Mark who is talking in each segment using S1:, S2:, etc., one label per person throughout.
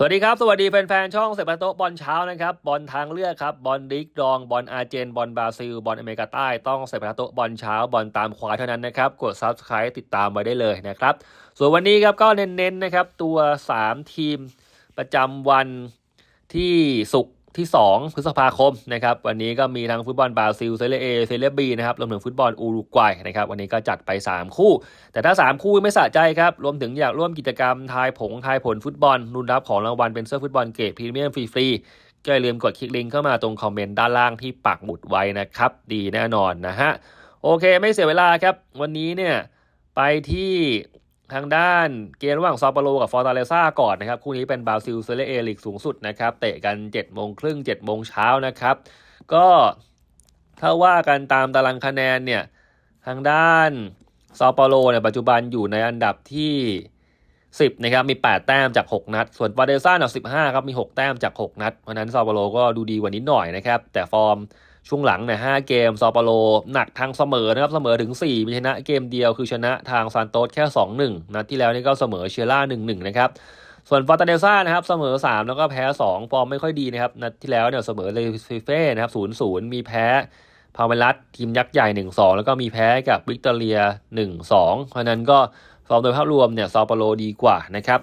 S1: สวัสดีครับ สวัสดีแฟนๆ ช่องเซปาโตะบอลเช้านะครับ บอลทางเลือกครับ บอลดิกดอง บอลอาร์เจน บอลบราซิล บอลอเมริกาใต้ ต้องเซปาโตะบอลเช้า บอลตามควายเท่านั้นนะครับ กดซับสไครต์ติดตามไว้ได้เลยนะครับ ส่วนวันนี้ครับก็เน้นๆนะครับ ตัว 3 ทีมประจำวันที่ศุกร์ ที่ 2 พฤษภาคมนะครับวันนี้ก็มีทั้งฟุตบอลบราซิลเซเรเอเซเรบีนะครับรวมถึงฟุตบอลอูรุกวัยนะครับวันนี้ก็จัดไป 3 คู่ แต่ถ้า 3 คู่ไม่สะใจครับรวมถึงอยากร่วมกิจกรรมทายผงทายผลฟุตบอลรุนรับของรางวัลเป็นเสื้อฟุตบอลเกรดพรีเมียมฟรีๆก็อย่าลืมกดคลิกลิงก์เข้ามาตรงคอมเมนต์ด้านล่างที่ปักหมุดไว้นะครับดีแน่นอนนะฮะโอเคไม่เสียเวลาครับวันนี้เนี่ยไปที่ ทางด้านเกมระหว่างซอปาโลกับฟอร์ตาเลซ่าก่อนนะครับคู่นี้เป็นบราซิลเซเลเอลีกสูงสุดนะครับ เตะกัน7จ็ดโมงครึ่งเจ็ดโมงเช้านะครับ ก็ถ้าว่ากันตามตารางคะแนนเนี่ย ทางด้านซอปาโลเนี่ยปัจจุบันอยู่ในอันดับที่ 10นะครับมี 8 แต้มจาก 6 นัด ส่วนฟาเดซ่าอันดับ15ครับมี 6 แต้มจาก 6 นัด เพราะฉะนั้นซอปาโลก็ดูดีกว่านิดหน่อยนะครับ แต่ฟอร์ม ช่วงหลังเนี่ย5เกมซอปาโลหนักทางเสมอนะครับเสมอถึง 4 มีชนะเกมเดียวคือชนะทางซานโตสแค่ 2-1 นัดที่แล้วนี่ก็เสมอเชียร่า 1-1 นะครับส่วนฟอร์ตาเดซ่านะครับเสมอ 3 แล้วก็แพ้ 2 ฟอร์มไม่ค่อยดีนะครับนัดที่แล้วเนี่ยเสมอเลฟิเฟ่นะครับ0-0 มีแพ้พาเวลัสทีมยักษ์ใหญ่ 1-2 แล้วก็มีแพ้กับวิกตอเรีย 1-2 เพราะนั้นก็ฟอร์มโดยภาพรวมเนี่ยซอปโลดีกว่านะครับ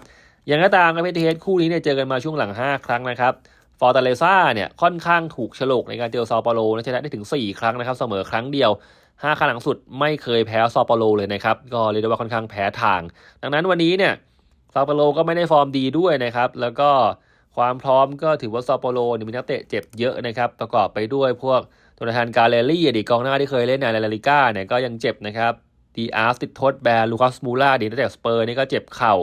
S1: อย่างก็ตามครับเพเทสคู่นี้เนี่ยเจอกันมาช่วงหลัง 5 ครั้งนะครับ ฟอร์ตาเลซ่าเนี่ยค่อนข้างถูกฉลกในการเจอซอปาโลนะชนะได้ถึง 4 ครั้งนะครับ เสมอครั้งเดียว 5 ครั้งหลังสุดไม่เคยแพ้ซอปาโลเลยนะครับ ก็เรียกได้ว่าค่อนข้างแพ้ทาง ดังนั้นวันนี้เนี่ยซอปาโลก็ไม่ได้ฟอร์มดีด้วยนะครับ แล้วก็ความพร้อมก็ถือว่าซอปาโลเนี่ยมีนักเตะเจ็บเยอะนะครับ ประกอบไปด้วยพวกตัวแทนกาเลรี่อดีตกองหน้าที่เคยเล่นในลาลิก้าเนี่ยก็ยังเจ็บนะครับดีอาร์สติดทษแบนลูคัสมูล่าดีนักเตะสเปอร์นี่ก็เจ็บเข่า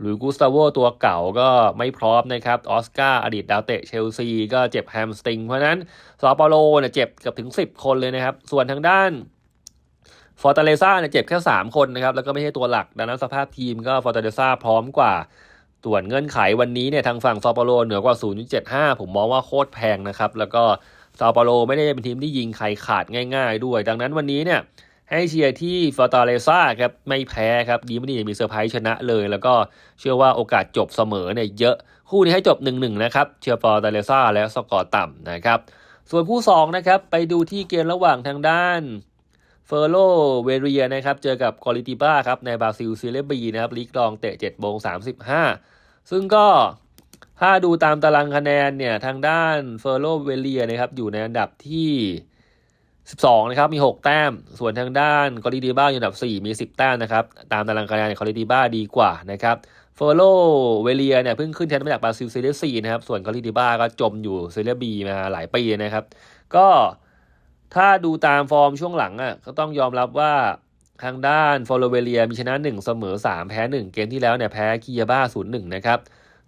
S1: หรือกูสตาโวตัวเก่าก็ไม่พร้อมนะครับ ออสการ์อดีตดาวเตะเชลซีก็เจ็บแฮมสตริง เพราะนั้นซาเปาโลเนี่ยเจ็บเกือบถึง 10 คนเลยนะครับ ส่วนทางด้านฟอร์ตาเลซ่าเนี่ยเจ็บแค่ 3 คนนะครับ แล้วก็ไม่ใช่ตัวหลัก ดังนั้นสภาพทีมก็ฟอร์ตาเลซ่าพร้อมกว่าส่วนเงื่อนไขวันนี้เนี่ยทางฝั่งซาเปาโลเหนือกว่า 0.75 ผมมองว่าโคตรแพงนะครับ แล้วก็ซาเปาโลไม่ได้เป็นทีมที่ยิงใครขาดง่าย ๆ ด้วย ดังนั้นวันนี้เนี่ย ให้เชียร์ที่ฟอร์ตาเลซ่าครับไม่แพ้ครับดีไม่ดีมีเซอร์ไพรส์ชนะเลย แล้วก็เชื่อว่าโอกาสจบเสมอเนี่ยเยอะ คู่นี้ให้จบ 1-1 นะครับ เชียร์ฟอร์ตาเลซ่าแล้วสกอร์ต่ำนะครับ ส่วนคู่2นะครับไปดูที่เกมระหว่างทางด้านเฟอร์โลเวเรียนะครับเจอกับกอริติบ้าครับในบราซิลซีเรบีนะครับลีกรองเตะ7โมง35 ซึ่งก็ถ้าดูตามตารางคะแนนเนี่ยทางด้านเฟอร์โลเวเลียนะครับอยู่ในอันดับที่ 12 นะครับ มี 6 แต้ม ส่วนทางด้านกอริดีบ้าอยู่อันดับ 4 มี 10 แต้มนะครับ ตามตารางคะแนนกอริดีบ้าดีกว่านะครับเฟอร์โลเวเลียเนี่ยเพิ่งขึ้นแทนมาจากบราซิลซีเรียซีนะครับ ส่วนกอริดีบ้าก็จมอยู่ซีเรียบีมาหลายปีนะครับ ก็ถ้าดูตามฟอร์มช่วงหลังอะก็ต้องยอมรับว่าทางด้านฟอร์โลเวเลียมีชนะ 1 เสมอ 3 แพ้ 1 เกมที่แล้วเนี่ยแพ้คียาบ้า 0-1 นะครับ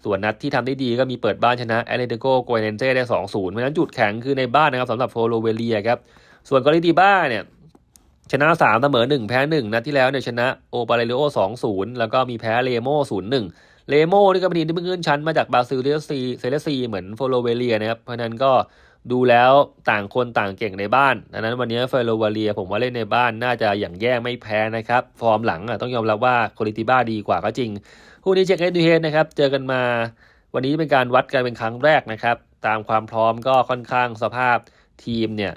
S1: ส่วนนัดที่ทำได้ดีก็มีเปิดบ้านชนะแอตเลติโกโกเนเซ่ได้ 2-0 เพราะฉะนั้นจุดแข็งคือในบ้านนะครับสำหรับโฟโลเวเลียครับ ส่วนกอริติบ้าเนี่ยชนะ3เสมอ1 แพ้ 1นัดที่แล้วเนี่ยชนะโอปาเรโอ2-0 แล้วก็มีแพ้เลโม่0 1 เลโม่นี่ก็เป็นทีมที่เพิ่งขึ้นชั้นมาจากบราซิลเซซีเซเลซีเหมือนโฟโลเวเลียนะครับ เพราะนั้นก็ดูแล้วต่างคนต่างเก่งในบ้านดังนั้นวันนี้เฟโลเวเลียผมว่าเล่นในบ้านน่าจะอย่างแย่ไม่แพ้นะครับ ฟอร์มหลังอะต้องยอมรับว่าโคลิติบ้าดีกว่าก็จริงคู่นี้เช็คเฮดดูเฮดนะครับเจอกันมา วันนี้เป็นการวัดกันเป็นครั้งแรกนะครับ ตามความพร้อมก็ค่อนข้างสภาพทีมเนี่ย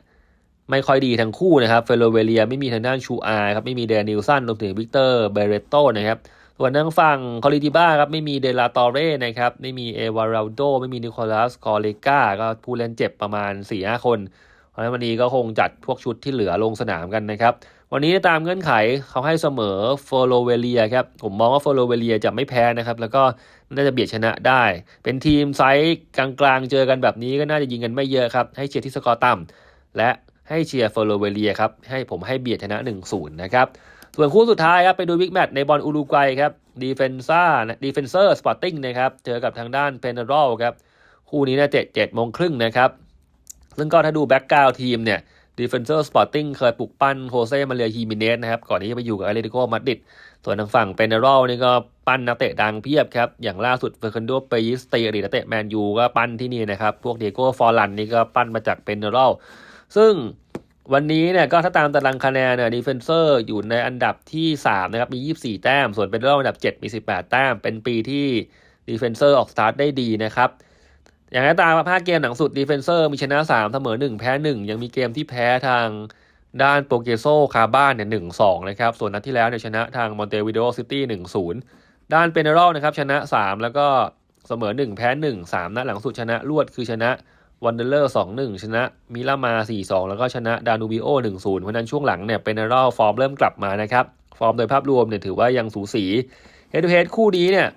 S1: ไม่ค่อยดีทั้งคู่นะครับเฟโลเวเลียไม่มีทางด้านชูอาครับไม่มีเดนิลสันรวมถึงวิกเตอร์เบเรโตนะครับส่วนทางฝั่งคอริติบ้าครับไม่มีเดลาตอเร่นะครับไม่มีเอวาราโดไม่มีนิโคลัสกอเลกาก็ผู้เล่นเจ็บประมาณ4ี่ห้าคนเพราะฉะนั้นวันนี้ก็คงจัดพวกชุดที่เหลือลงสนามกันนะครับ วันนี้ตามเงื่อนไขเขาให้เสมอโฟโลเวเลียครับผมมองว่าโฟโลเวเลียจะไม่แพ้นะครับแล้วก็น่าจะเบียดชนะได้ เป็นทีมไซส์กลางๆเจอกันแบบนี้ก็น่าจะยิงกันไม่เยอะครับให้เชียร์ที่สกอร์ต่ำและ ให้เชียร์โฟโลเวเลียครับให้ผมให้เบียดชนะ 1-0 นะครับส่วนคู่สุดท้ายครับไปดูวิกแมตช์ในบอลอุรุกวัยครับดีเฟนซ่าดีเฟนเซอร์สปอร์ติ้งนะครับเจอกับทางด้านเพนเนอรัลครับคู่นี้นะเจ็ดเจ็ดโมงครึ่งนะครับซึ่งก็ถ้าดูแบ็กกราวทีมเนี่ยดีเฟนเซอร์สปอร์ติ้งเคยปลุกปั้นโฮเซ่มาเรียฮิมิเนสนะครับก่อนที่จะไปอยู่กับอาเลติโกมาดริดส่วนทางฝั่งเปนเนอรัลนี่ก็ปั้นนักเตะดังเพียบครับ อย่างล่าสุดเฟอร์คันโดเปยิสตีอดีตนักเตะแมนยูก็ปั้นที่นี่นะครับพวกเดโก้ฟอร์ลันนี่ก็ปั้นมาจากเปนเนอรัล ซึ่งวันนี้เนี่ยก็ถ้าตามตารางคะแนนเนี่ยดีเฟนเซอร์อยู่ในอันดับที่ 3 นะครับ มี 24 แต้ม ส่วนเป็นรอบอันดับ 7 มี 18 แต้ม เป็นปีที่ดีเฟนเซอร์ออกสตาร์ทได้ดีนะครับ อย่างไรตามภาคเกมหลังสุดดีเฟนเซอร์มีชนะ 3 เสมอ 1 แพ้ 1 ยังมีเกมที่แพ้ทางด้านโปรเกโซคาบ้านเนี่ยหนึ่งสองนะครับ ส่วนนัดที่แล้วเนี่ยชนะทางมอนเตวิเดโอซิตี้หนึ่งศูนย์ด้านเปเนรอลนะครับชนะ 3 แล้วก็เสมอ 1 แพ้ 1 3นัดหลังสุดชนะรวดคือชนะ วันเดอร์เลอร์สองหนึ่งชนะมิลามาสี่สองแล้วก็ชนะดานูบิโอหนึ่งศูนย์เพราะนั้นช่วงหลังเนี่ยเปเนรอลฟอร์มเริ่มกลับมานะครับฟอร์มโดยภาพรวมเนี่ยถือว่ายังสูสีเฮดูเฮดคู่นี้เนี่ย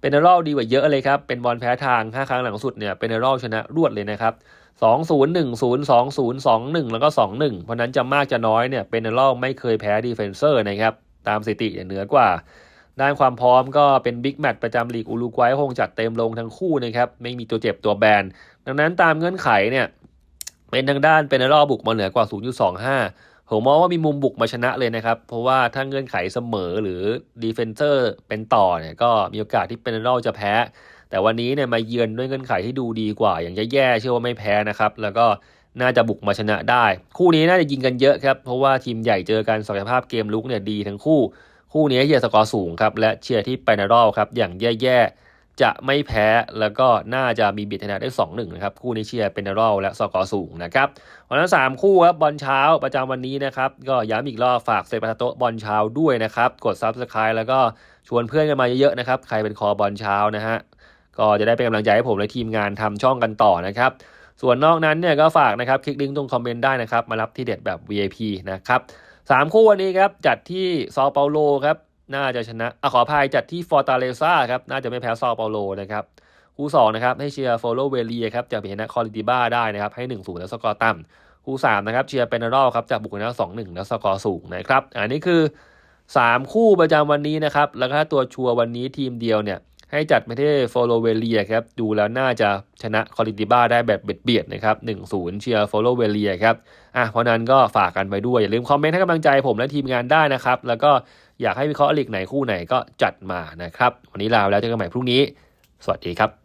S1: เป็นเนอรัลดีกว่าเยอะเลยครับ เป็นบอลแพ้ทาง 5 ครั้งหลังสุดเนี่ยเป็นเนอรัลชนะรวดเลยนะครับ2 0 1 0 2 0 2 1แล้วก็2 1เพราะนั้นจะมากจะน้อยเนี่ยเป็นเนอรัลไม่เคยแพ้ดีเฟนเซอร์นะครับตามสถิติเหนือกว่า ด้านความพร้อมก็เป็นบิ๊กแมตช์ประจำลีกอุรุกวัยคงจัดเต็มลงทั้งคู่นะครับ ไม่มีตัวเจ็บตัวแบน ดังนั้นตามเงื่อนไขเนี่ยเป็นทางด้านเป็นเนอรัลบุกมาเหนือกว่า 0.25 ผมมองว่ามีมุมบุกมาชนะเลยนะครับ เพราะว่าถ้าเงื่อนไขเสมอหรือดีเฟนเซอร์เป็นต่อเนี่ยก็มีโอกาสที่เป็นรอลจะแพ้ แต่วันนี้เนี่ยมาเยือนด้วยเงื่อนไขที่ดูดีกว่า อย่างแย่ๆเชื่อว่าไม่แพ้นะครับ แล้วก็น่าจะบุกมาชนะได้ คู่นี้น่าจะยิงกันเยอะครับ เพราะว่าทีมใหญ่เจอกันศักยภาพเกมลุกเนี่ยดีทั้งคู่ คู่นี้เชียร์สกอร์สูงครับและเชียร์ที่เป็นรอลครับอย่างแย่ๆจะไม่แพ้แล้วก็น่าจะมีบิดชนะได้ 2-1นะครับคู่นี้เชียร์เป็นนารอลและสกอร์สูงนะครับวันนั้น 3 คู่ครับบอลเช้าประจำวันนี้นะครับก็ย้ำอีกรอบฝากเซปาโตบอลเช้าด้วยนะครับกด Subscribe แล้วก็ชวนเพื่อนกันมาเยอะๆนะครับใครเป็นคอบอลเช้านะฮะก็จะได้เป็นกำลังใจให้ผมและทีมงานทำช่องกันต่อนะครับส่วนนอกนั้นเนี่ยก็ฝากนะครับคลิกลิงก์ตรงคอมเมนต์ได้นะครับมารับที่เด็ดแบบ VIP นะครับ สามคู่วันนี้ครับจัดที่ซอเปาโลครับน่าจะชนะอะขออภัยจัดที่ฟอร์ตาเลซ่าครับน่าจะไม่แพ้ซอเปาโลนะครับคู่สองนะครับให้เชียร์โฟโลเวลีครับจากเบนนะคอริติบ้าได้นะครับให้1นศูนย์แล้วสกอร์ต่ำคู่3นะครับเชียร์เปนเนอรัลครับจากบุกนะสองหนึ่งแล้วสกอร์สูงนะครับอันนี้คือ3คู่ประจำวันนี้นะครับแล้วก็ตัวชัวร์วันนี้ทีมเดียวเนี่ย ให้จัดไปที่โฟโลเวเลียครับ ดูแล้วน่าจะชนะคอริติบ้าได้แบบเบียดเบียดนะครับ1-0เชียร์โฟโลเวเลียครับอะเพราะนั้นก็ฝากกันไปด้วย อย่าลืมคอมเมนต์ให้กำลังใจผมและทีมงานได้นะครับ แล้วก็อยากให้วิเคราะห์ลีกไหนคู่ไหนก็จัดมานะครับ วันนี้ลาไปแล้วเจอกันใหม่พรุ่งนี้ สวัสดีครับ